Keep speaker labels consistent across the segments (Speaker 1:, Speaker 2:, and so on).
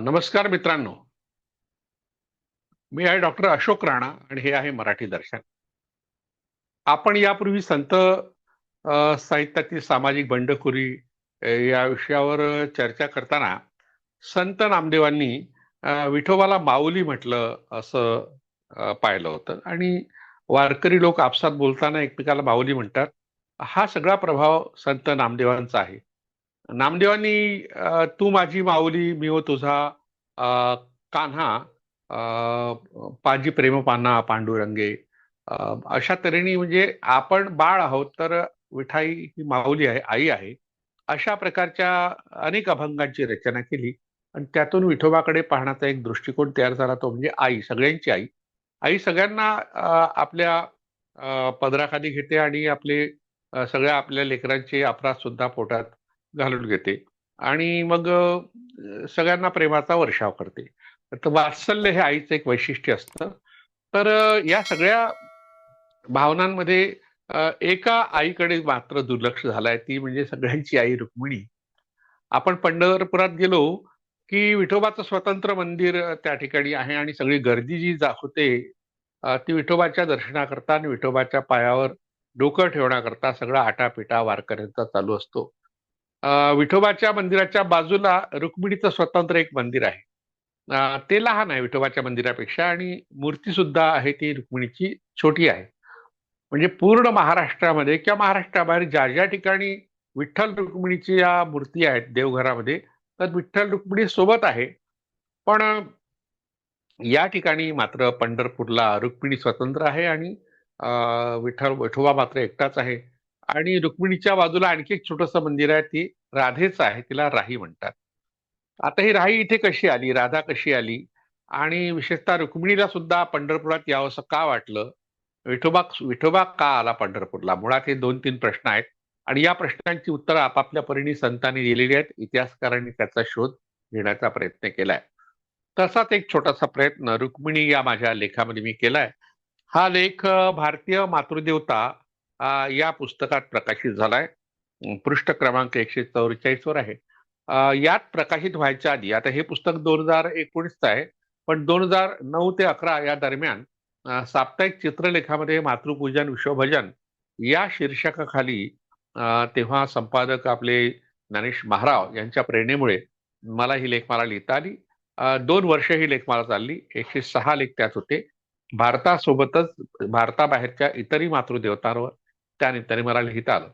Speaker 1: नमस्कार मित्रांनो. मी आहे डॉक्टर अशोक राणा आणि हे आहे मराठी दर्शन. आपण यापूर्वी संत साहित्यातील सामाजिक बंडखोरी या विषयावर चर्चा करताना संत नामदेवांनी विठोबाला माऊली म्हटलं असं पाहिलं होतं. आणि वारकरी लोक आपसात बोलताना एकमेकाला माऊली म्हणतात. हा सगळा प्रभाव संत नामदेवांचा आहे. नामदेवांनी तू माझी माऊली मी हो तुझा कान्हा पाजी प्रेम पाना पांडुरंगे. अशा तऱ्हेने म्हणजे आपण बाळ आहोत तर विठाई ही माऊली आहे आई आहे. अशा प्रकारच्या अनेक अभंगांची रचना केली. आणि त्यातून विठोबाकडे पाहण्याचा एक दृष्टिकोन तयार झाला तो म्हणजे आई सगळ्यांची आई. आई सगळ्यांना आपल्या पदराखाली घेते आणि आपले सगळ्या आपल्या लेकरांचे अपराध सुद्धा पोटात घालून घेते. आणि मग सगळ्यांना प्रेमाचा वर्षाव करते. तर वात्सल्य हे आईचं एक वैशिष्ट्य असतं. तर या सगळ्या भावनांमध्ये एका आईकडे मात्र दुर्लक्ष झालंय. ती म्हणजे सगळ्यांची आई रुक्मिणी. आपण पंढरपुरात गेलो की विठोबाचं स्वतंत्र मंदिर त्या ठिकाणी आहे आणि सगळी गर्दी जी जा होते ती विठोबाच्या दर्शनाकरता आणि विठोबाच्या पायावर डोकं ठेवण्याकरता सगळा आटापिटा वारकऱ्यांचा चालू असतो. विठोबाच्या मंदिराच्या बाजूला रुक्मिणीचं स्वतंत्र एक मंदिर आहे. ते लहान आहे विठोबाच्या मंदिरापेक्षा आणि मूर्ती सुद्धा आहे ती रुक्मिणीची छोटी आहे. म्हणजे पूर्ण महाराष्ट्रामध्ये किंवा महाराष्ट्राबाहेर ज्या ज्या ठिकाणी विठ्ठल रुक्मिणीची या मूर्ती आहेत देवघरामध्ये तर विठ्ठल रुक्मिणी सोबत आहे. पण या ठिकाणी मात्र पंढरपूरला रुक्मिणी स्वतंत्र आहे आणि विठ्ठल विठोबा मात्र एकटाच आहे. आणि रुक्मिणीच्या बाजूला आणखी एक छोटंसं मंदिर आहे ती राधेचं आहे तिला राही म्हणतात. आता ही राही इथे कशी आली? राधा कशी आली? आणि विशेषतः रुक्मिणीला सुद्धा पंढरपुरात यावंसं का वाटलं? विठोबा विठोबा का आला पंढरपूरला? मुळात हे दोन तीन प्रश्न आहेत. आणि या प्रश्नांची उत्तरं आपापल्या परीने संतांनी दिलेली आहेत. इतिहासकारांनी त्याचा शोध घेण्याचा प्रयत्न केलाय. तसाच एक छोटासा प्रयत्न रुक्मिणी या माझ्या लेखामध्ये मी केलाय. हा लेख भारतीय मातृदेवता या पुस्तकात प्रकाशित झालाय. पृष्ठ क्रमांक एकशे चौवेचाळीस वर आहे यात प्रकाशित व्हायच्या आधी आता हे पुस्तक दोन हजार एकोणीसचं आहे पण दोन हजार नऊ ते अकरा या दरम्यान साप्ताहिक चित्रलेखामध्ये मातृपूजन विश्वभजन या शीर्षकाखाली तेव्हा संपादक आपले ज्ञानेश महाराव यांच्या प्रेरणेमुळे मला ही लेखमाला लिहिता आली. दोन वर्ष ही लेखमाला चालली. एकशे सहा लेख त्यात होते. भारतासोबतच भारताबाहेरच्या इतरही मातृदेवतांवर त्या निमित्ताने मला लिहिता आलं.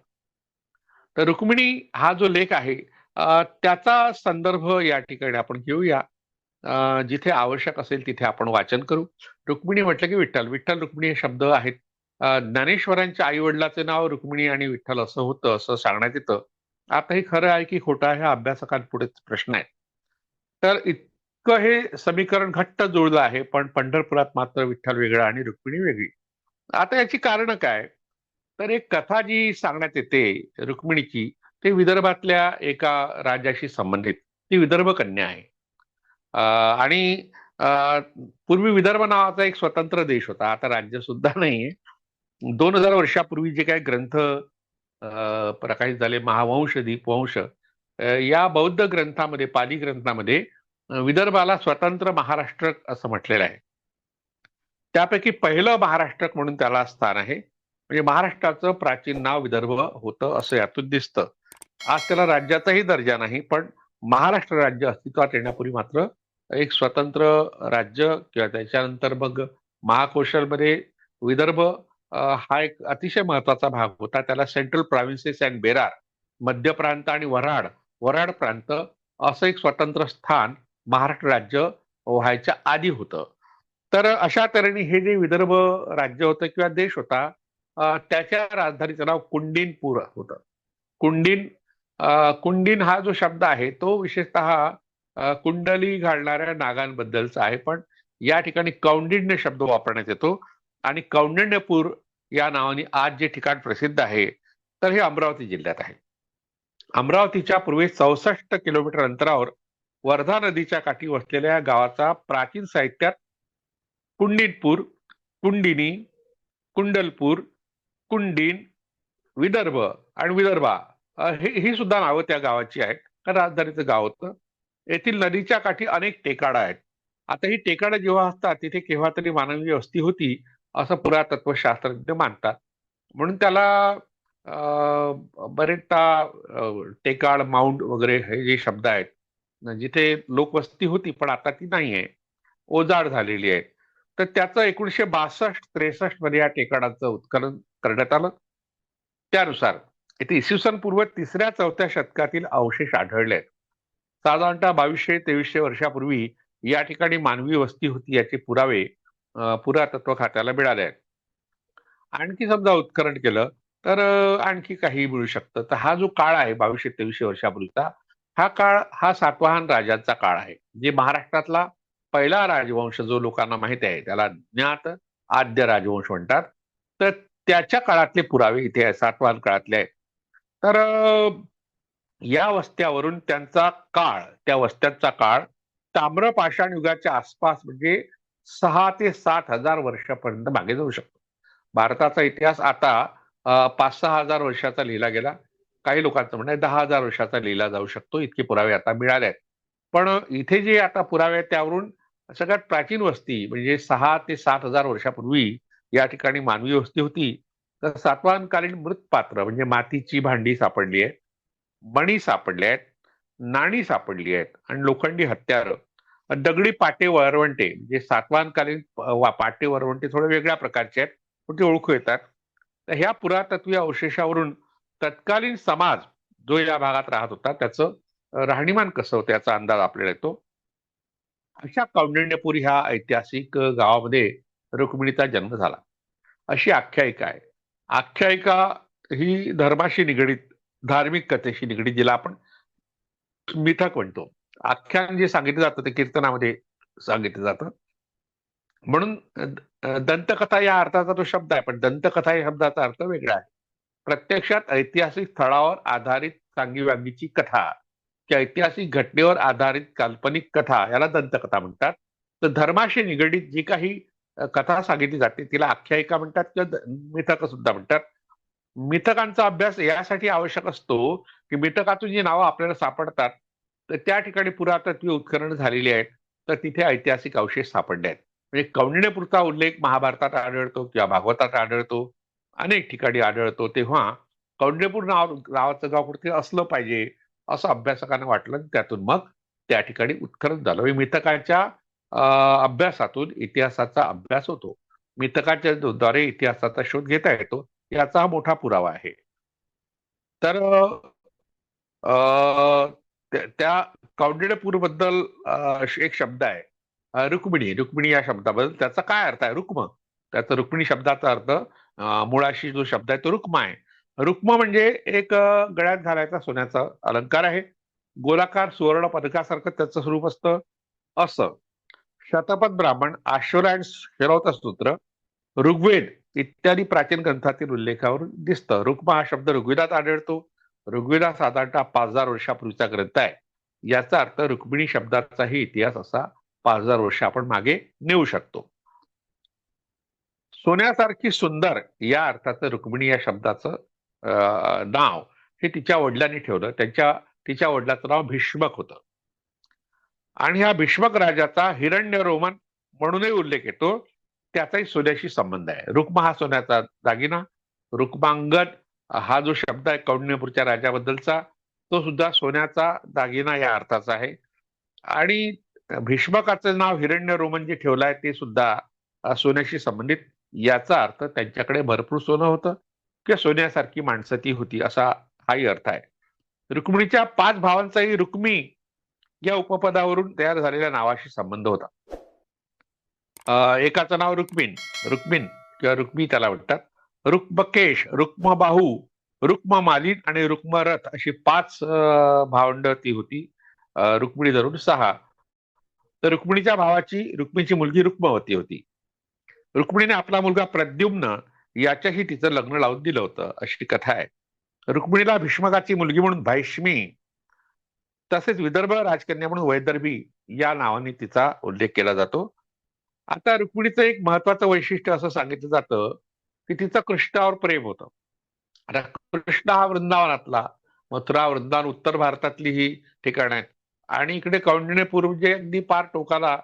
Speaker 1: तर रुक्मिणी हा जो लेख आहे त्याचा संदर्भ या ठिकाणी आपण घेऊया. जिथे आवश्यक असेल तिथे आपण वाचन करू. रुक्मिणी म्हटलं की विठ्ठल. विठ्ठल रुक्मिणी हे शब्द आहेत. ज्ञानेश्वरांच्या आई वडिलाचे नाव रुक्मिणी आणि विठ्ठल असं होतं असं सांगण्यात येतं. आता हे खरं आहे की खोटं आहे हा अभ्यासकांपुढे प्रश्न आहे. तर इतकं हे समीकरण घट्ट जुळलं आहे पण पंढरपुरात मात्र विठ्ठल वेगळा आणि रुक्मिणी वेगळी. आता याची कारण काय? तर एक कथा जी सांगण्यात येते रुक्मिणीची ते विदर्भातल्या एका राजाशी संबंधित. ती विदर्भ कन्या आहे. आणि पूर्वी विदर्भ नावाचा एक स्वतंत्र देश होता. आता राज्य सुद्धा नाहीये. दोन हजार वर्षापूर्वी जे काही ग्रंथ प्रकाशित झाले महावंश दीपवंश या बौद्ध ग्रंथामध्ये पाली ग्रंथामध्ये विदर्भाला स्वतंत्र महाराष्ट्र असं म्हटलेलं आहे. त्यापैकी पहिलं महाराष्ट्र म्हणून त्याला स्थान आहे. म्हणजे महाराष्ट्राचं प्राचीन नाव विदर्भ होतं असं यातून दिसतं. आज त्याला राज्याचाही दर्जा नाही पण महाराष्ट्र राज्य अस्तित्वात येण्यापूर्वी मात्र एक स्वतंत्र राज्य किंवा त्याच्यानंतर मग महाकौशलमध्ये विदर्भ हा एक अतिशय महत्त्वाचा भाग होता. त्याला सेंट्रल प्रॉव्हिन्सेस अँड बेरार मध्य प्रांत आणि वऱ्हाड वऱ्हाड प्रांत असं एक स्वतंत्र स्थान महाराष्ट्र राज्य व्हायच्या आधी होतं. तर अशा तऱ्हेने हे जे विदर्भ राज्य होतं किंवा देश होता त्याच्या राजधानीचं नाव कुंडिनपूर होतं. कुंडिन कुंडिन हा जो शब्द आहे तो विशेषतः कुंडली घालणाऱ्या नागांबद्दलचा आहे. पण या ठिकाणी कौंडिण्य शब्द वापरण्यात येतो आणि कौंडिण्यपूर या नावाने आज जे ठिकाण प्रसिद्ध आहे तर हे अमरावती जिल्ह्यात आहे. अमरावतीच्या पूर्वेस चौसष्ट किलोमीटर अंतरावर वर्धा नदीच्या काठी वसलेल्या या गावाचा प्राचीन साहित्यात कुंडिनपूर कुंडिनी कुंडलपूर कुंडीन विदर्भ आणि विदर्भा ही सुद्धा नावं त्या गावाची आहेत. कारण राजधानीचं गाव होतं. येथील नदीच्या काठी अनेक टेकाडा आहेत. आता ही टेकाड जेव्हा असतात तिथे केव्हा तरी मानवी वस्ती होती असं पुरातत्वशास्त्रज्ञ मानतात. म्हणून त्याला बरेचदा टेकाड माउंट वगैरे हे जे शब्द आहेत जिथे लोकवस्ती होती पण आता ती नाही आहे ओजाड झालेली आहे. तर त्याचं एकोणीसशे बासष्ट त्रेसष्टमध्ये या टेकाडाचं उत्खनन करण्यात आलं. त्यानुसार इथे इसवी सन पूर्व तिसऱ्या चौथ्या शतकातील अवशेष आढळले आहेत. साधारणतः बावीसशे तेवीसशे वर्षापूर्वी या ठिकाणी मानवी वस्ती होती याचे पुरावे पुरातत्व खात्याला मिळाले आहेत. आणखी समजा उत्खनन केलं तर आणखी काही मिळू शकतं. तर हा जो काळ आहे बावीसशे तेवीसशे वर्षापूर्वीचा हा काळ हा सातवाहन राजांचा काळ आहे जे महाराष्ट्रातला पहिला राजवंश जो लोकांना माहिती आहे त्याला ज्ञात आद्य राजवंश म्हणतात. तर त्याच्या काळातले पुरावे इथे आहे काळातले आहेत. तर या वस्त्यावरून त्यांचा काळ त्या वस्त्यांचा काळ ताम्रपाषाण युगाच्या आसपास म्हणजे सहा ते सात हजार वर्षापर्यंत मागे जाऊ शकतो. भारताचा इतिहास आता पाच सहा हजार वर्षाचा लिहिला गेला. काही लोकांचं म्हणणं आहे दहा हजार वर्षाचा लिहिला जाऊ शकतो. इतके पुरावे आता मिळाले आहेत. पण इथे जे आता पुरावे आहेत त्यावरून सगळ्यात प्राचीन वस्ती म्हणजे सहा ते सात हजार वर्षापूर्वी या ठिकाणी मानवी वस्ती होती. तर सातवाहनकालीन मृतपात्र म्हणजे मातीची भांडी सापडली आहेत मणी सापडले आहेत नाणी सापडली आहेत आणि लोखंडी हत्यारं. दगडी पाटे वरवंटे म्हणजे सातवानकालीन वा- पाटे वरवंटे थोडे वेगळ्या प्रकारचे आहेत पण ते ओळखू येतात. तर ह्या पुरातत्वीय अवशेषावरून तत्कालीन समाज जो या भागात राहत होता त्याचं राहणीमान कसं होतं याचा अंदाज आपल्याला येतो. अशा कौंडिण्यपूर ह्या ऐतिहासिक गावामध्ये रुक्मिणीचा जन्म झाला. अशी आख्यायिका आहे. आख्यायिका ही धर्माशी निगडीत धार्मिक कथेशी निगडीत जिला आपण मिथक म्हणतो. आख्यान जे सांगितलं जातं ते कीर्तनामध्ये सांगितलं जातं. म्हणून दंतकथा या अर्थाचा तो शब्द आहे पण दंतकथा या शब्दाचा अर्थ वेगळा आहे. प्रत्यक्षात ऐतिहासिक स्थळावर आधारित सांगीवांगीची कथा. की ऐतिहासिक घटनेवर आधारित काल्पनिक कथा याला दंतकथा म्हणतात. तर धर्माशी निगडीत जी काही कथा सांगितली जाते तिला आख्यायिका म्हणतात किंवा मिथक सुद्धा म्हणतात. मिथकांचा अभ्यास यासाठी आवश्यक असतो की मिथकातून जी नावं आपल्याला सापडतात तर त्या ठिकाणी पुरातत्वीय उत्खनन झालेली आहेत तर तिथे ऐतिहासिक अवशेष सापडले आहेत. म्हणजे कौंडिण्यपूरचा उल्लेख महाभारतात आढळतो किंवा भागवतात आढळतो अनेक ठिकाणी आढळतो. तेव्हा कौंडिण्यपूर नाव नावाचं गाव कुठे असलं पाहिजे असं अभ्यासकांना वाटलं त्यातून मग त्या ठिकाणी उत्खनन झालं. म्हणजे मिथकाच्या अभ्यासातून इतिहासाचा अभ्यास होतो. मिथकाच्या द्वारे इतिहासाचा शोध घेता येतो. याचा हा मोठा पुरावा आहे. तर त्या- त्या बद्दल एक शब्द आहे. रुक्मिणी. रुक्मिणी या शब्दाबद्दल त्याचा काय अर्थ आहे? रुक्म. त्याचा रुक्मिणी शब्दाचा अर्थ मुळाशी जो शब्द आहे तो रुक्म आहे. रुक्म म्हणजे एक गळ्यात घालायचा सोन्याचा अलंकार आहे. गोलाकार सुवर्ण पदकासारखं त्याचं स्वरूप असतं. असं. शतपथ ब्राह्मण आश्वरायण शिरवत सूत्र ऋग्वेद इत्यादी प्राचीन ग्रंथातील उल्लेखावरून दिसतं. रुक्म हा शब्द ऋग्वेदात आढळतो. ऋग्वेदा साधारणतः पाच हजार वर्षापूर्वीचा ग्रंथ आहे. याचा अर्थ रुक्मिणी शब्दाचाही इतिहास असा पाच हजार वर्ष आपण मागे नेऊ शकतो. सोन्यासारखी सुंदर या अर्थाचं रुक्मिणी या शब्दाचं नाव हे तिच्या वडिलांनी ठेवलं. त्यांच्या तिच्या वडिलाचं नाव भीष्मक होतं. आणि ह्या भीष्मक राजाचा हिरण्य रोमन म्हणूनही उल्लेख येतो. त्याचाही सोन्याशी संबंध आहे. रुक्म हा सोन्याचा दागिना. रुक्मांगण हा जो शब्द आहे कौंडिण्यपूरच्या राजाबद्दलचा तो सुद्धा सोन्याचा दागिना या अर्थाचा आहे. आणि भीष्मकाचं नाव हिरण्य रोमन जे ठेवलं आहे ते सुद्धा सोन्याशी संबंधित. याचा अर्थ त्यांच्याकडे भरपूर सोनं होतं. किंवा सोन्यासारखी माणसं ती होती असा हाही अर्थ आहे. रुक्मिणीच्या पाच भावांचाही रुक्मी या उपपदावरून तयार झालेल्या नावाशी संबंध होता. एकाचं नाव रुक्मिण रुक्मिण किंवा रुक्मी त्याला म्हणतात. रुक्मकेश रुक्मबाहू रुक्ममालिन आणि रुक्मरथ अशी पाच भावंड ती होती रुक्मिणी धरून सहा. तर रुक्मिणीच्या भावाची रुक्मिणीची मुलगी रुक्मवती होती. रुक्मिणीने आपला मुलगा प्रद्युम्न याच्याही तिचं लग्न लावून दिलं होतं अशी कथा आहे. रुक्मिणीला भीष्मकाची मुलगी म्हणून भैष्मी तसेच विदर्भ राजकन्या म्हणून वैदर्भी या नावाने तिचा उल्लेख केला जातो. आता रुक्मिणीचं एक महत्वाचं वैशिष्ट्य असं सांगितलं जातं की तिचं कृष्णावर प्रेम होतं. आता कृष्ण हा वृंदावनातला मथुरा वृंदावन उत्तर भारतातली ही ठिकाण आहेत. आणि इकडे कौंडिण्यपूर जे अगदी पार टोकाला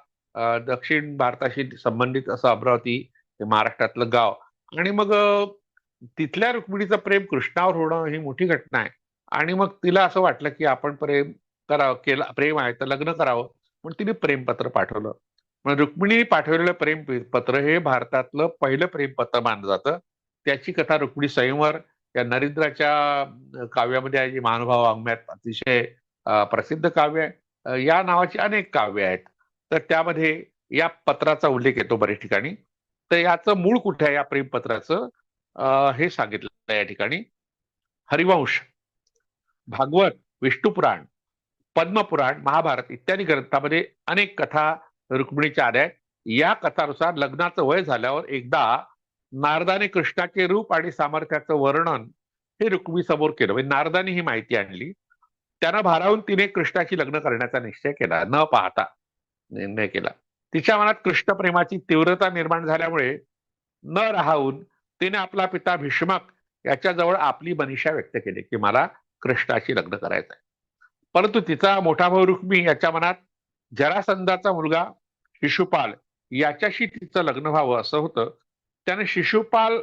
Speaker 1: दक्षिण भारताशी संबंधित असं अमरावती हे महाराष्ट्रातलं गाव आणि मग तिथल्या रुक्मिणीचं प्रेम कृष्णावर होणं ही मोठी घटना आहे. आणि मग तिला असं वाटलं की आपण प्रेम करावं केलं प्रेम आहे तर लग्न करावं. म्हणून तिने प्रेमपत्र पाठवलं. म्हणजे रुक्मिणी पाठवलेलं प्रेम पत्र हे भारतातलं पहिलं प्रेमपत्र मानलं जातं. त्याची कथा रुक्मिणी स्वयंवर या नरेंद्राच्या काव्यामध्ये आहे जी महानुभाव वाङ्मयात अतिशय प्रसिद्ध काव्य आहे. या नावाची अनेक काव्य आहेत. तर त्यामध्ये या पत्राचा उल्लेख येतो बऱ्याच ठिकाणी. तर याचं मूळ कुठे आहे या प्रेमपत्राचं? हे सांगितलं या ठिकाणी. हरिवंश भागवत विष्णुपुराण पद्मपुराण महाभारत इत्यादी ग्रंथामध्ये अनेक कथा रुक्मिणीच्या आल्या आहेत. या कथानुसार लग्नाचं वय झाल्यावर एकदा नारदाने कृष्णाचे रूप आणि सामर्थ्याचं वर्णन हे रुक्मी समोर केलं. म्हणजे नारदाने ही माहिती आणली. त्यानं भारावून तिने कृष्णाची लग्न करण्याचा निश्चय केला. न पाहता निर्णय केला. तिच्या मनात कृष्ण प्रेमाची तीव्रता निर्माण झाल्यामुळे न राहून तिने आपला पिता भीष्मक याच्याजवळ आपली मनीषा व्यक्त केली की मला कृष्णाशी लग्न करायचं आहे परंतु तिचा मोठा भाऊ रुक्मी याच्या मनात जरासंधाचा मुलगा शिशुपाल याच्याशी तिचं लग्न व्हावं असं होतं. त्याने शिशुपाल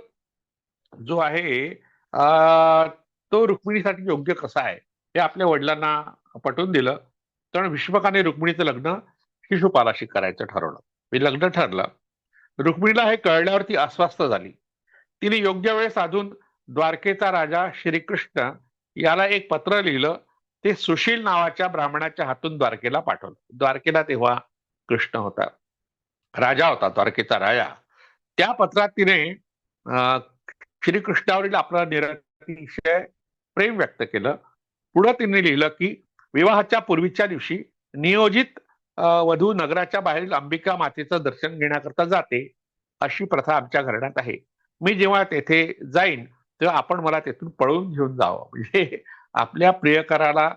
Speaker 1: जो आहे अं, तो रुक्मिणीसाठी योग्य कसा आहे हे आपल्या वडिलांना पटवून दिलं. तर भीष्मकाने रुक्मिणीचं लग्न शिशुपालाशी करायचं ठरवलं. मी लग्न ठरलं. रुक्मिणीला हे कळल्यावर ती अस्वस्थ झाली. तिने योग्य वेळ साधून द्वारकेचा राजा श्रीकृष्ण याला एक पत्र लिहिलं. ते सुशील नावाच्या ब्राह्मणाच्या हातून द्वारकेला पाठवलं. द्वारकेला तेव्हा कृष्ण होता. राजा होता द्वारकेचा राजा. त्या पत्रात तिने अं, श्रीकृष्णावरील आपला निरतिशय प्रेम व्यक्त केलं. पुढं तिने लिहिलं की विवाहाच्या पूर्वीच्या दिवशी नियोजित वधू नगराच्या बाहेरील अंबिका मातेचं दर्शन घेण्याकरता जाते अशी प्रथा आमच्या घराण्यात आहे. मी जेव्हा तेथे जाईन तेव्हा आपण मला तेथून पळून घेऊन जावं. म्हणजे आपल्या प्रियकराला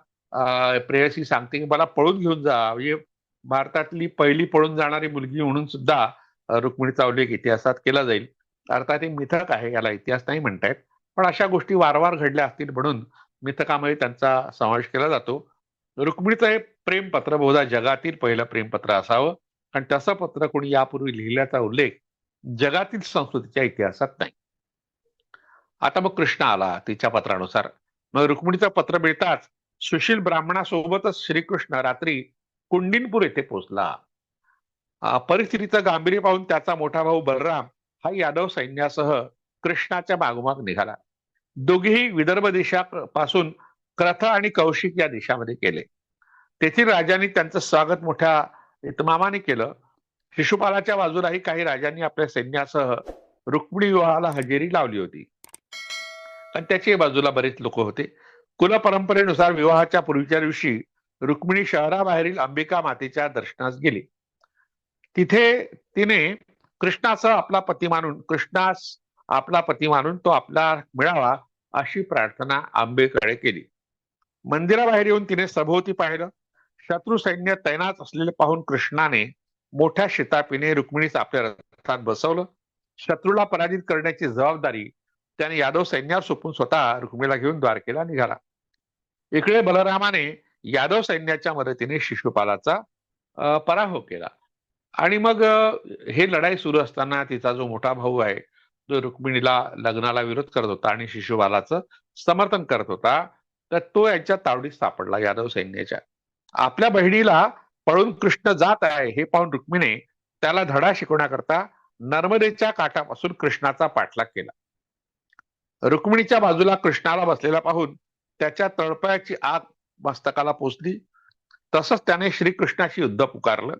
Speaker 1: प्रेयसी सांगते की मला पळून घेऊन जा. म्हणजे भारतातली पहिली पळून जाणारी मुलगी म्हणून सुद्धा रुक्मिणी रुक्मिणीचा उल्लेख इतिहासात केला जाईल. अर्थात हे मिथक आहे याला इतिहास नाही म्हणतायत पण अशा गोष्टी वारंवार घडल्या असतील म्हणून मिथकामध्ये त्यांचा समावेश केला जातो. रुक्मिणीचं हे प्रेमपत्र बहुधा जगातील पहिलं प्रेमपत्र असावं. कारण तसं पत्र कोणी यापूर्वी लिहिल्याचा उल्लेख जगातील संस्कृतीच्या इतिहासात नाही. आता मग कृष्ण आला तिच्या पत्रानुसार. मग रुक्मिणीचं पत्र मिळताच सुशील ब्राह्मणासोबतच श्रीकृष्ण रात्री कुंडिनपूर येथे पोहोचला. परिस्थितीचं गांभीर्य पाहून त्याचा मोठा भाऊ बलराम हा यादव सैन्यासह कृष्णाच्या मागोमाग निघाला. दोघेही विदर्भ देशापासून क्रथ आणि कौशिक या देशामध्ये केले. तेथील राजांनी त्यांचं स्वागत मोठ्या इतमामाने केलं. शिशुपालाच्या बाजूलाही काही राजांनी आपल्या सैन्यासह रुक्मिणी विवाहाला हजेरी लावली होती. पण त्याच्याही बाजूला बरेच लोक होते. कुल परंपरेनुसार विवाहाच्या पूर्वीच्या दिवशी रुक्मिणी शहराबाहेरील अंबिका मातेच्या दर्शनास गेली. तिथे तिने कृष्णासह आपला पती मानून कृष्णास आपला पती मानून तो आपला मिळावा अशी प्रार्थना आंबेकडे केली. मंदिराबाहेर येऊन तिने सभोवती पाहिलं. शत्रू सैन्य तैनात असलेले पाहून कृष्णाने मोठ्या शितापीने रुक्मिणीस आपल्या रथात बसवलं. शत्रूला पराजित करण्याची जबाबदारी त्याने यादव सैन्यावर सोपून स्वतः रुक्मिणीला घेऊन द्वारकेला निघाला. इकडे बलरामाने यादव सैन्याच्या मदतीने शिशुपालाचा पराभव केला. आणि मग हे लढाई सुरू असताना तिचा जो मोठा भाऊ आहे जो रुक्मिणीला लग्नाला विरोध करत होता आणि शिशुपालाचं समर्थन करत होता. तर तो यांच्या तावडीत सापडला यादव सैन्याच्या. आपल्या बहिणीला पळून कृष्ण जात आहे हे पाहून रुक्मिणी त्याला धडा शिकवण्याकरता नर्मदेच्या काठापासून कृष्णाचा पाठलाग केला. रुक्मिणीच्या बाजूला कृष्णाला बसलेला पाहून त्याच्या तळपयाची आग मस्तकाला पोचली. तसंच त्याने श्रीकृष्णाशी युद्ध पुकारलं.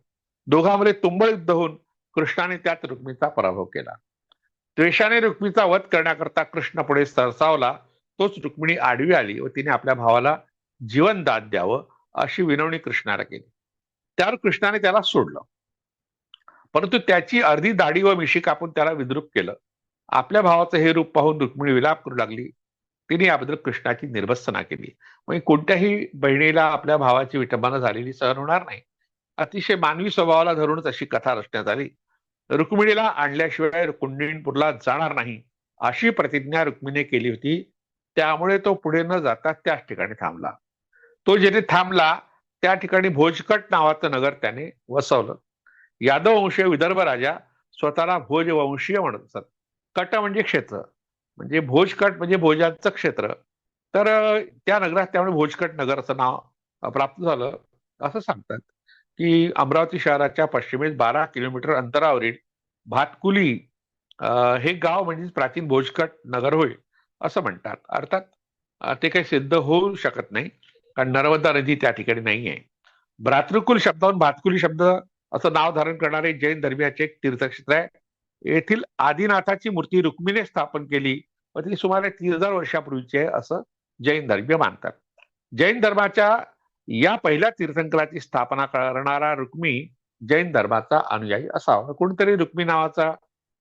Speaker 1: दोघांमध्ये तुंबळ युद्ध होऊन कृष्णाने त्यात रुक्मीचा पराभव केला. द्वेषाने रुक्मीचा वध करण्याकरता कृष्ण पुढे सरसावला. तोच रुक्मिणी आडवी आली व तिने आपल्या भावाला जीवनदान द्यावं अशी विनवणी कृष्णाला केली. त्यावर कृष्णाने त्याला सोडलं. परंतु त्याची अर्धी दाढी व मिशी कापून त्याला विद्रूप केलं. आपल्या भावाचं हे रूप पाहून रुक्मिणी विलाप करू लागली. तिने याबद्दल कृष्णाची निर्भत्सना केली. म्हणजे कोणत्याही बहिणीला आपल्या भावाची विटंबना झालेली सहन होणार नाही. अतिशय मानवी स्वभावाला धरूनच अशी कथा रचण्यात आली. रुक्मिणीला आणल्याशिवाय कुंडिणपूरला जाणार नाही अशी प्रतिज्ञा रुक्मिणीने केली होती. त्यामुळे तो पुढे न जाता त्याच ठिकाणी थांबला. तो जेथे थांबला त्या ठिकाणी भोजकट नावाचं नगर त्याने वसवलं. यादव वंशीय विदर्भ राजा स्वतःला भोजवंशीय म्हणत असत. कट म्हणजे क्षेत्र म्हणजे भोजकट म्हणजे भोजांचं क्षेत्र. तर त्या नगरात त्यामुळे भोजकट नगर असं नाव प्राप्त झालं. असं सांगतात की अमरावती शहराच्या पश्चिमेस बारा किलोमीटर अंतरावरील भातकुली हे गाव म्हणजेच प्राचीन भोजकट नगर होय. असं म्हणतात. अर्थात ते काही सिद्ध होऊ शकत नाही. कारण नर्मदा नदी त्या ठिकाणी नाही आहे भ्रातृकुल शब्दावरून भातकुली शब्द असं नाव धारण करणारे जैन धर्मियाचे एक तीर्थक्षेत्र आहे. येथील आदिनाथाची मूर्ती रुक्मिणीने स्थापन केली. व ती सुमारे तीन हजार वर्षापूर्वीची आहे असं जैन धर्मीय मानतात. जैन धर्माच्या या पहिल्या तीर्थंकराची स्थापना करणारा रुक्मी जैन धर्माचा अनुयायी असावा. कोणतरी रुक्मी नावाचा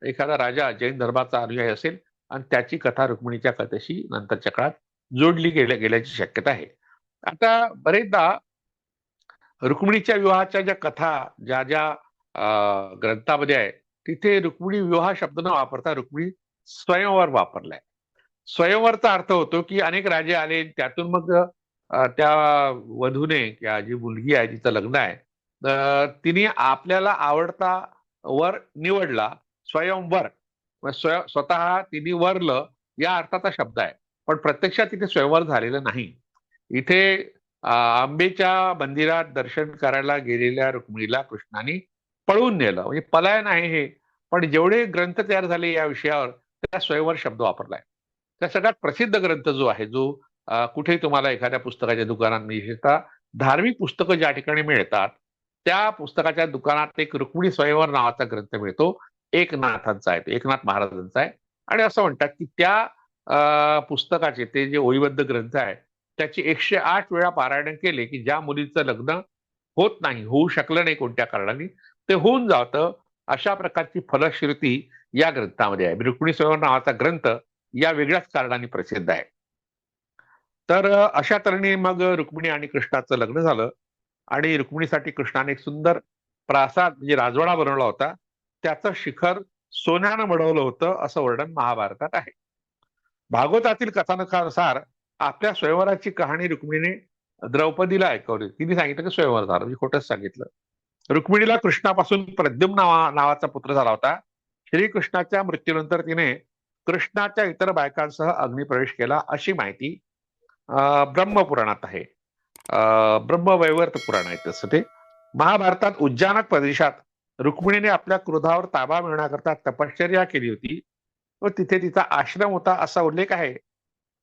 Speaker 1: एखादा राजा जैन धर्माचा अनुयायी असेल आणि त्याची कथा रुक्मिणीच्या कथेशी नंतरच्या काळात जोडली गेल्या गेल्याची शक्यता आहे. आता बरेचदा रुक्मिणीच्या विवाहाच्या ज्या कथा ज्या ज्या अं, ग्रंथामध्ये आहे तिथे रुक्मिणी विवाह शब्द न वापरता रुक्मिणी स्वयंवर वापरलाय. स्वयंवरचा अर्थ होतो की अनेक राजे आले त्यातून मग त्या वधूने किंवा जी मुलगी आहे तिचं लग्न आहे तिने आपल्याला आवडता वर निवडला स्वयंवर. स्वतः तिने वरलं या अर्थाचा शब्द आहे. पण प्रत्यक्षात तिथे स्वयंवर झालेलं नाही. इथे आंबेच्या मंदिरात दर्शन करायला गेलेल्या रुक्मिणीला कृष्णाने पळवून नेलं. म्हणजे पलायन आहे हे. पण जेवढे ग्रंथ तयार झाले या विषयावर त्या स्वयंवर शब्द वापरलाय. त्या सगळ्यात प्रसिद्ध ग्रंथ जो आहे जो कुठेही तुम्हाला एखाद्या पुस्तकाच्या दुकानात विशेषतः धार्मिक पुस्तकं ज्या ठिकाणी मिळतात त्या पुस्तकाच्या दुकानात एक रुक्मिणी स्वयंवर नावाचा ग्रंथ मिळतो. एकनाथांचा आहे तो, एकनाथ महाराजांचा आहे. आणि असं म्हणतात की त्या अं, पुस्तकाचे ते जे ओळीबद्ध ग्रंथ आहे त्याची एकशे आठ वेळा पारायण केले की ज्या मुलीचं लग्न होत नाही होऊ शकलं नाही कोणत्या कारणाने ते होऊन जातं. अशा प्रकारची फलश्रुती या ग्रंथामध्ये आहे. रुक्मिणी स्वयंवर नावाचा ग्रंथ या वेगळ्याच कारणाने प्रसिद्ध आहे. तर अशा तऱ्हेने मग रुक्मिणी आणि कृष्णाचं लग्न झालं. आणि रुक्मिणीसाठी कृष्णाने एक सुंदर प्रासाद म्हणजे राजवाडा बनवला होता. त्याचं शिखर सोन्यानं मडवलं होतं असं वर्णन महाभारतात आहे. भागवतातील कथानकानुसार आपल्या स्वयंवराची कहाणी रुक्मिणीने द्रौपदीला ऐकवली. तिने सांगितलं की स्वयंवर झालं म्हणजे खोटंच सांगितलं. रुक्मिणीला कृष्णापासून प्रद्युम्न नावा नावाचा पुत्र झाला होता. श्रीकृष्णाच्या मृत्यूनंतर तिने कृष्णाच्या इतर बायकांसह अग्निप्रवेश केला अशी माहिती अं, ब्रह्मपुराणात आहे. अं, ब्रह्मवैवर्त पुराण आहे तसं ते. महाभारतात उज्जानक प्रदेशात रुक्मिणीने आपल्या क्रोधावर ताबा मिळवण्याकरता तपश्चर्या केली होती. व तिथे तिचा आश्रम होता असा उल्लेख आहे.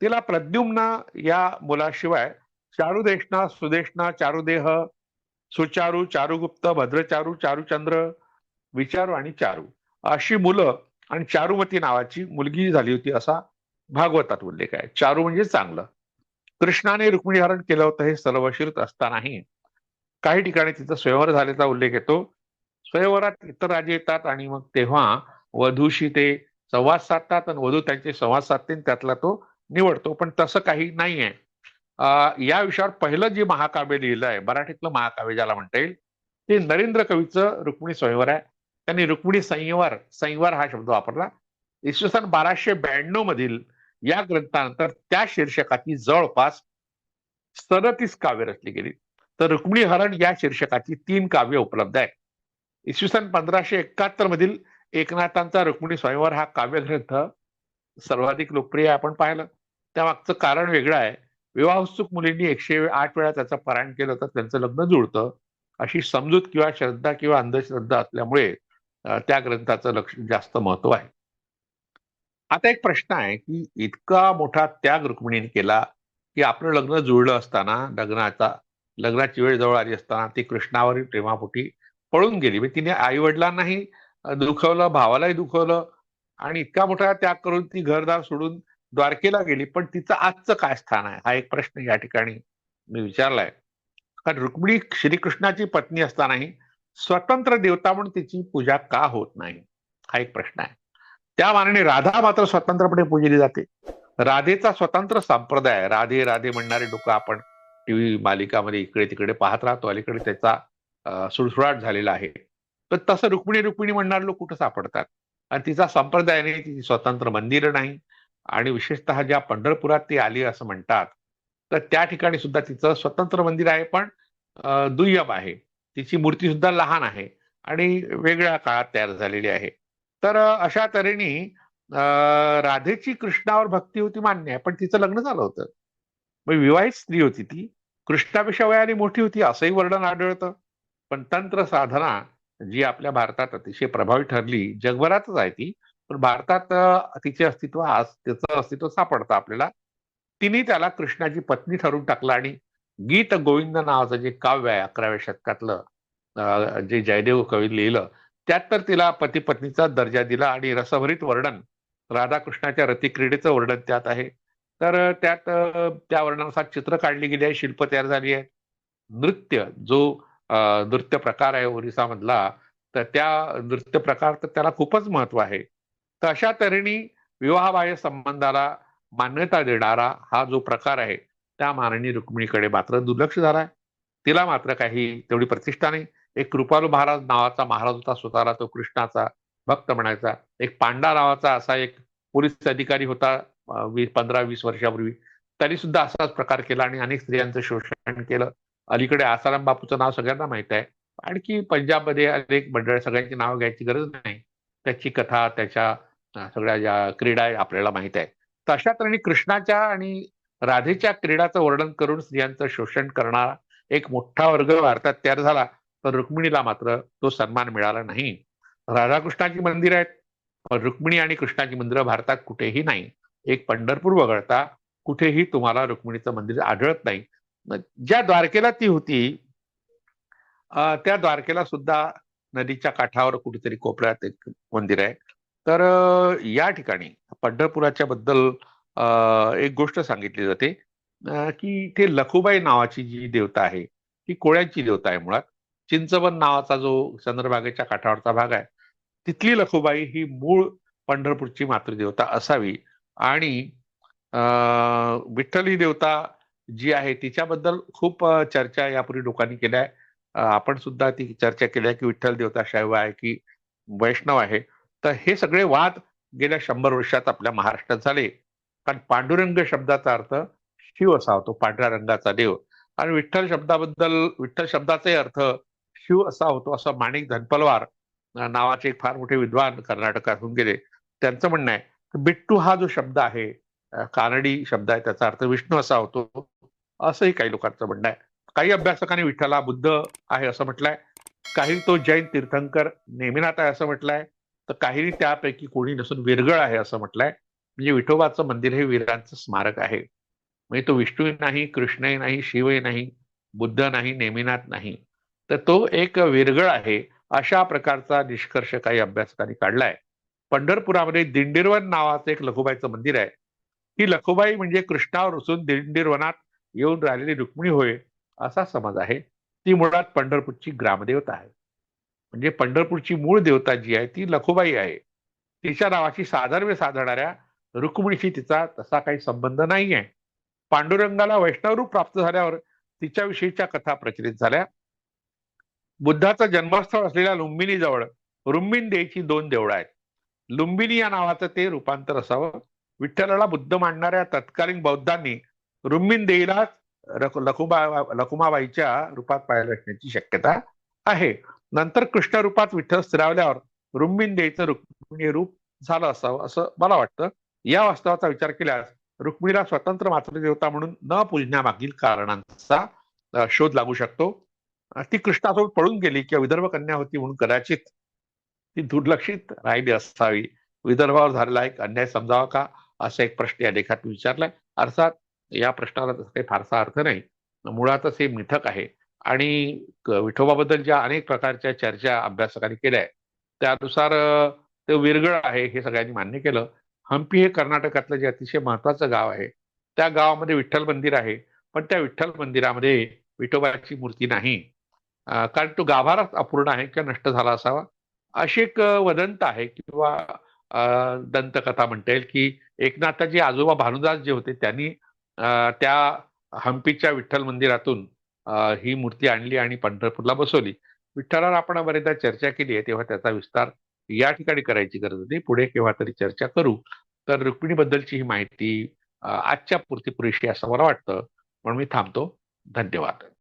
Speaker 1: तिला प्रद्युम्न या मुलाशिवाय चारुदेशना सुदेशना चारुदेह सुचारू चारुगुप्त भद्रचारू चारुचंद्र विचारू आणि चारू अशी मुलं आणि चारुमती नावाची मुलगी झाली होती असा भागवतात उल्लेख आहे. चारू म्हणजे चांगलं. कृष्णाने रुक्मिणी हरण केलं होतं हे सर्वश्रुत असतानाही काही ठिकाणी तिचं स्वयंवर झाल्याचा उल्लेख येतो. स्वयंवरात इतर राजे येतात आणि मग तेव्हा वधूशी ते संवाद साधतात आणि वधू त्यांचे संवाद साधते आणि त्यातला तो निवडतो. पण तसं काही नाहीये. अं, या विषयावर पहिलं जे महाकाव्य लिहिलं आहे मराठीतलं महाकाव्य ज्याला म्हणता येईल ते नरेंद्र कवीचं रुक्मिणी स्वयंवर आहे. त्यांनी रुक्मिणी संयवर संयवर हा शब्द वापरला. इसवी सन बाराशे ब्याण्णव मधील या ग्रंथानंतर त्या शीर्षकाची जवळपास सदतीस काव्य रचली गेली. तर रुक्मिणी हरण या शीर्षकाची तीन काव्य उपलब्ध आहेत. इसवी सन पंधराशे एकाहत्तर मधील एकनाथांचा रुक्मिणी स्वयंवर हा काव्यग्रंथ सर्वाधिक लोकप्रिय आहे आपण पाहिलं. त्यामागचं कारण वेगळं आहे. विवाहोत्सुक मुलींनी एकशे आठ वेळा त्याचं पारायण केलं तर त्यांचं लग्न जुळतं. अशी समजूत किंवा श्रद्धा किंवा अंधश्रद्धा असल्यामुळे त्या ग्रंथाचं लक्ष जास्त महत्त्व आहे. आता एक प्रश्न आहे की इतका मोठा त्याग रुक्मिणीने केला की आपलं लग्न जुळलं असताना लग्नाचा लग्नाची वेळ जवळ आली असताना ती कृष्णावरील प्रेमापोटी पळून गेली. म्हणजे तिने आई वडिलांनाही दुखवलं भावालाही दुखवलं आणि इतका मोठा त्याग करून ती घरदार सोडून द्वारकेला गेली. पण तिचं आजचं काय स्थान आहे? हा एक प्रश्न या ठिकाणी मी विचारलाय. कारण रुक्मिणी श्रीकृष्णाची पत्नी असतानाही स्वतंत्र देवता म्हणून तिची पूजा का होत नाही? हा एक प्रश्न आहे. त्या मानाने राधा मात्र स्वतंत्रपणे पूजली जाते. राधेचा स्वतंत्र संप्रदाय राधे राधे म्हणणारे लोक आपण टीव्ही मालिकामध्ये इकडे तिकडे पाहत राहतो. अलीकडे त्याचा सुळसुळाट झालेला आहे. तर तसं रुक्मिणी रुक्मिणी म्हणणारे लोक कुठं सापडतात? आणि तिचा संप्रदाय नाही तिची स्वतंत्र मंदिरं नाही आणि विशेषतः ज्या पंढरपुरात ती आली असं म्हणतात तर त्या ठिकाणी सुद्धा तिचं स्वतंत्र मंदिर आहे पण दुय्यम आहे. तिची मूर्ती सुद्धा लहान आहे आणि वेगळ्या काळात तयार झालेली आहे. तर अशा तऱ्हेने राधेची कृष्णावर भक्ती होती मान्य आहे पण तिचं लग्न झालं होतं. मग विवाहित स्त्री होती ती. कृष्णापेक्षा वयाने मोठी होती असंही वर्णन आढळतं. पण तंत्र साधना जी आपल्या भारतात अतिशय प्रभावी ठरली जगभरातच आहे ती पण भारतात तिचे अस्तित्व आज त्याचं अस्तित्व सापडतं आपल्याला. तिने त्याला कृष्णाची पत्नी ठरवून टाकलं आणि गीत गोविंद नावाचं जे काव्य आहे अकराव्या शतकातलं जे जयदेव कवी लिहिलं त्यात तर तिला पती पत्नीचा दर्जा दिला आणि रसभरीत वर्णन राधाकृष्णाच्या रतिक्रीडेचं वर्णन त्यात आहे. तर त्यात त्या वर्णनानुसार चित्र काढली गेली आहे शिल्प तयार झाली आहे. नृत्य जो नृत्य प्रकार आहे ओरिसा मधला तर त्या नृत्य प्रकार तर त्याला खूपच महत्त्व आहे. तर अशा तऱ्हेने विवाहबाह्य संबंधाला मान्यता देणारा हा जो प्रकार आहे त्या माननी रुक्मिणीकडे मात्र दुर्लक्ष झालाय आहे. तिला मात्र काही तेवढी प्रतिष्ठा नाही. एक कृपालू महाराज नावाचा महाराज होता स्वतःला तो कृष्णाचा भक्त म्हणायचा. एक पांडा नावाचा असा एक पोलीस अधिकारी होता पंधरा वीस वर्षापूर्वी. त्यांनी सुद्धा असाच प्रकार केला आणि अनेक स्त्रियांचं शोषण केलं. अलीकडे आसाराम बापूचं नाव सगळ्यांना माहीत आहे. आणखी पंजाबमध्ये अनेक मंडळ सगळ्यांची नाव घ्यायची गरज नाही. त्याची कथा त्याच्या सगळ्या ज्या क्रीडा आहे आपल्याला माहीत आहे. तर अशा तऱ्हेने कृष्णाच्या आणि राधेच्या क्रीडाचं वर्णन करून स्त्रियांचं शोषण करणारा एक मोठा वर्ग भारतात तयार झाला. तर रुक्मिणीला मात्र तो सन्मान मिळाला नाही. राधाकृष्णाची मंदिर आहेत. रुक्मिणी आणि कृष्णाची मंदिरं भारतात कुठेही नाही. एक पंढरपूर वगळता कुठेही तुम्हाला रुक्मिणीचं मंदिर आढळत नाही. ज्या द्वारकेला ती होती त्या द्वारकेला सुद्धा नदीच्या काठावर कुठेतरी कोपऱ्यात एक मंदिर आहे. तर या ठिकाणी पंढरपुराच्या बद्दल एक गोष्ट सांगितली जाते की इथे लखुबाई नावाची जी देवता आहे ती कोळ्यांची देवता आहे मुळात. चिंचवन नावाचा जो चंद्रभागेच्या काठावरचा भाग आहे तिथली लखुबाई ही मूळ पंढरपूरची मातृदेवता असावी. आणि विठ्ठल ही देवता जी आहे तिच्याबद्दल खूप चर्चा यापूर्वी लोकांनी केल्या आहे. आपण सुद्धा ती चर्चा केली आहे की विठ्ठल देवता शैव आहे की वैष्णव आहे. तर हे सगळे वाद गेल्या शंभर वर्षात आपल्या महाराष्ट्रात झाले. कारण पांडुरंग शब्दाचा अर्थ शिव असा होतो पांढऱ्या रंगाचा देव. आणि विठ्ठल शब्दाबद्दल विठ्ठल शब्दाचाही अर्थ शिव असा होतो असं माणिक धनपलवार नावाचे एक फार मोठे विद्वान कर्नाटकातून गेले. त्यांचं म्हणणं आहे बिट्टू हा जो शब्द आहे कानडी शब्द आहे त्याचा अर्थ विष्णू असा होतो. असंही काही लोकांचं म्हणणं आहे. काही अभ्यासकांनी विठ्ठला बुद्ध आहे असं म्हटलंय. काही तो जैन तीर्थंकर नेमिनाथ आहे असं म्हटलंय. तर काही त्यापैकी कोणी नसून विरगळ आहे असं म्हटलंय. म्हणजे विठोबाचं मंदिर हे वीरांचं स्मारक आहे. म्हणजे तो विष्णू नाही कृष्णही नाही शिवही नाही बुद्ध नाही नेमिनाथ नाही. तर तो एक विरगळ आहे अशा प्रकारचा निष्कर्ष काही अभ्यासकांनी काढलाय. पंढरपुरामध्ये दिंडीरवन नावाचं एक लखुबाईचं मंदिर आहे. ही लखुबाई म्हणजे कृष्णावर असून दिंडीरवनात येऊन राहिलेली रुक्मिणी होय असा समज आहे. ती मुळात पंढरपूरची ग्रामदेवता आहे. म्हणजे पंढरपूरची मूळ देवता जी आहे ती लखुबाई आहे. तिच्या नावाची साधर्म्य साधणाऱ्या रुक्मिणीशी तिचा तसा काही संबंध नाही आहे पांडुरंगाला वैष्णवरूप प्राप्त झाल्यावर तिच्याविषयीच्या कथा प्रचलित झाल्या. बुद्धाचं जन्मस्थळ असलेल्या लुंबिनी जवळ रुंबिन देयची दोन देवळं आहेत. लुंबिनी या नावाचं ते रूपांतर असावं. विठ्ठलाला बुद्ध मांडणाऱ्या तत्कालीन बौद्धांनी रुंबिन देईला लखुबा लखुमाबाईच्या रूपात पाहायला असण्याची शक्यता आहे. नंतर कृष्ण रूपात विठ्ठल स्थिरावल्यावर रुक्मिण देईचं रुक्मिणी रूप झालं असावं असं मला वाटतं. या वास्तवाचा विचार केल्यास रुक्मिणीला स्वतंत्र मातृदेवता म्हणून न पूजण्यामागील कारणांचा शोध लागू शकतो. ती कृष्णासोबत पळून गेली किंवा विदर्भ कन्या होती म्हणून कदाचित ती दुर्लक्षित राहिली असावी. विदर्भावर झालेला एक अन्याय समजावा का? असा एक प्रश्न या लेखात विचारलाय. अर्थात या प्रश्नाला तसं काही फारसा अर्थ नाही. मुळातच हे मिथक आहे. आणि विठोबाबद्दल ज्या अनेक प्रकारच्या चर्चा अभ्यासकांनी केल्या आहेत त्यानुसार ते विरगळ आहे हे सगळ्यांनी मान्य केलं. हम्पी हे कर्नाटकातलं जे अतिशय महत्वाचं गाव आहे त्या गावामध्ये विठ्ठल मंदिर आहे पण त्या विठ्ठल मंदिरामध्ये विठोबाची मूर्ती नाही. कारण तो गाभाराच अपूर्ण आहे किंवा नष्ट झाला असावा. अशी एक वदंत आहे किंवा दंतकथा म्हणता येईल की एकनाथाचे आजोबा भानुदास जे होते त्यांनी त्या हम्पीच्या विठ्ठल मंदिरातून ही मूर्ती आणली आणि पंढरपूरला बसवली. विठ्ठलावर आपण बरेचदा चर्चा केली आहे तेव्हा त्याचा विस्तार या ठिकाणी करायची गरज होती. पुढे केव्हा तरी चर्चा करू. तर रुक्मिणीबद्दलची ही माहिती आजच्या पुरती पुरेशी असं मला वाटतं. म्हणून मी थांबतो. धन्यवाद.